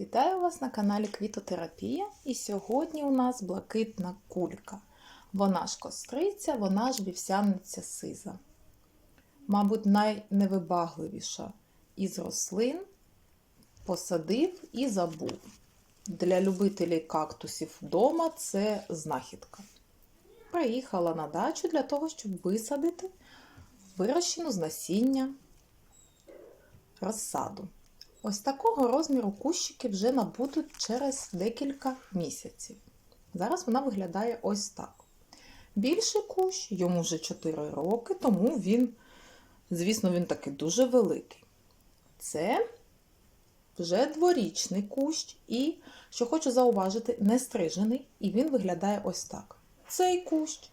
Вітаю вас на каналі Квітотерапія. І сьогодні у нас блакитна кулька. Вона ж костриця, вона ж вівсяниця сиза. Мабуть, найневибагливіша із рослин посадив і забув. Для любителів кактусів вдома це знахідка. Приїхала на дачу для того, щоб висадити вирощену з насіння розсаду. Ось такого розміру кущики вже набудуть через декілька місяців. Зараз вона виглядає ось так. Більший кущ, йому вже 4 роки, тому він, звісно, він такий дуже великий. Це вже дворічний кущ, і, що хочу зауважити, не стрижений, і він виглядає ось так. Цей кущ,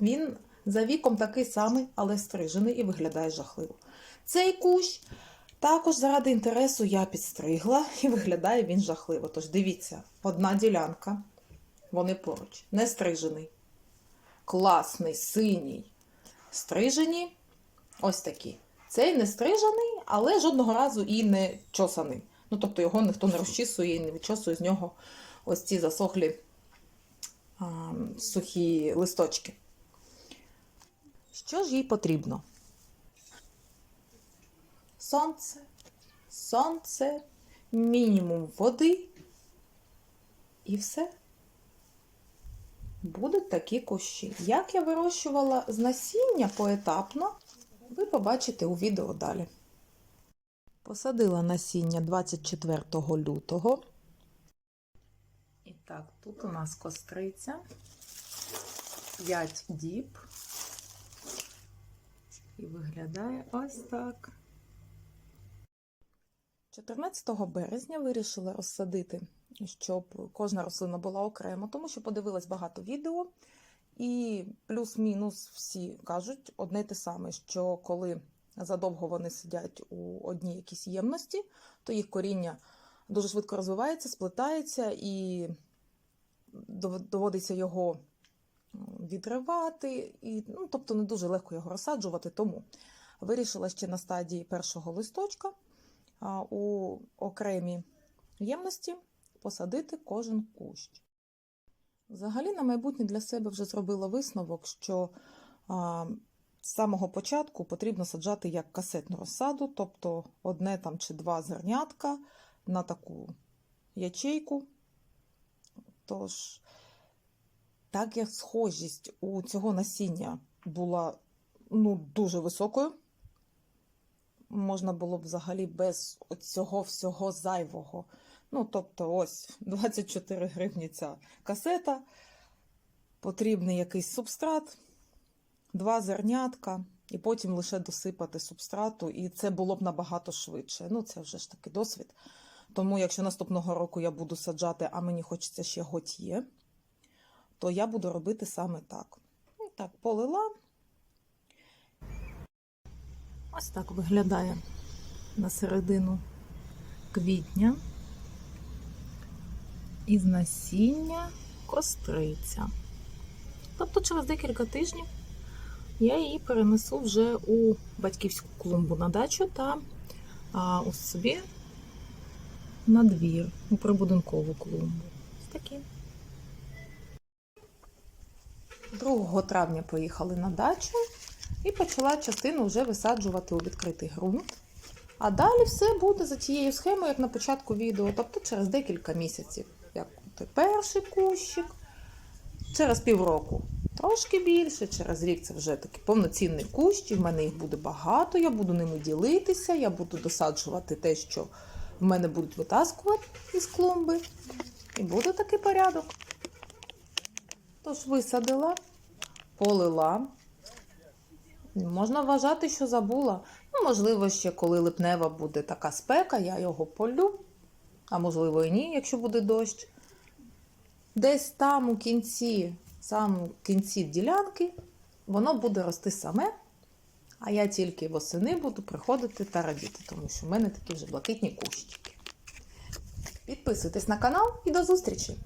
він за віком такий самий, але стрижений і виглядає жахливо. Цей кущ також заради інтересу я підстригла і виглядає він жахливо. Тож дивіться, одна ділянка, вони поруч, не стрижений. Класний, синій. Стрижені ось такі. Цей не стрижений, але жодного разу і не чосаний. Ну, тобто його ніхто не розчісує і не відчосує з нього ось ці засохлі а, сухі листочки. Що ж їй потрібно? Сонце, сонце, мінімум води і все. Будуть такі кущі. Як я вирощувала з насіння поетапно, ви побачите у відео далі. Посадила насіння 24 лютого. І так, тут у нас костриця, 5 діб. І виглядає ось так. 14 березня вирішила розсадити, щоб кожна рослина була окремо, тому що подивилась багато відео, і плюс-мінус всі кажуть одне те саме, що коли задовго вони сидять у одній якійсь ємності, то їх коріння дуже швидко розвивається, сплетається і доводиться його відривати, і, ну, тобто не дуже легко його розсаджувати. Тому вирішила ще на стадії першого листочка у окремі ємності посадити кожен кущ. Взагалі, на майбутнє для себе вже зробила висновок, що з самого початку потрібно саджати як касетну розсаду, тобто одне там чи два зернятка на таку ячейку. Тож, так як схожість у цього насіння була ну, дуже високою, можна було б взагалі без цього всього зайвого. Ну, тобто, ось 24 гривні ця касета, потрібний якийсь субстрат, два зернятка, і потім лише досипати субстрату, і це було б набагато швидше. Ну, це вже ж таки досвід. Тому, якщо наступного року я буду саджати, а мені хочеться ще готьє, то я буду робити саме так. І так, полила. Ось так виглядає на середину квітня із насіння костриця. Тобто через декілька тижнів я її перенесу вже у батьківську клумбу на дачу та а, у собі на двір, у прибудинкову клумбу. Ось такі. 2 травня поїхали на дачу. І почала частину вже висаджувати у відкритий ґрунт. А далі все буде за тією схемою, як на початку відео, тобто через декілька місяців. Як перший кущик, через півроку трошки більше, через рік це вже такий повноцінний кущ, і в мене їх буде багато, я буду ними ділитися, я буду досаджувати те, що в мене будуть витаскувати із клумби. І буде такий порядок. Тож висадила, полила. Можна вважати, що забула. Ну, можливо, ще коли липнева буде така спека, я його полю, а можливо і ні, якщо буде дощ. Десь там у кінці, саме у кінці ділянки, воно буде рости саме, а я тільки восени буду приходити та радіти, тому що в мене такі вже блакитні кущики. Підписуйтесь на канал і до зустрічі!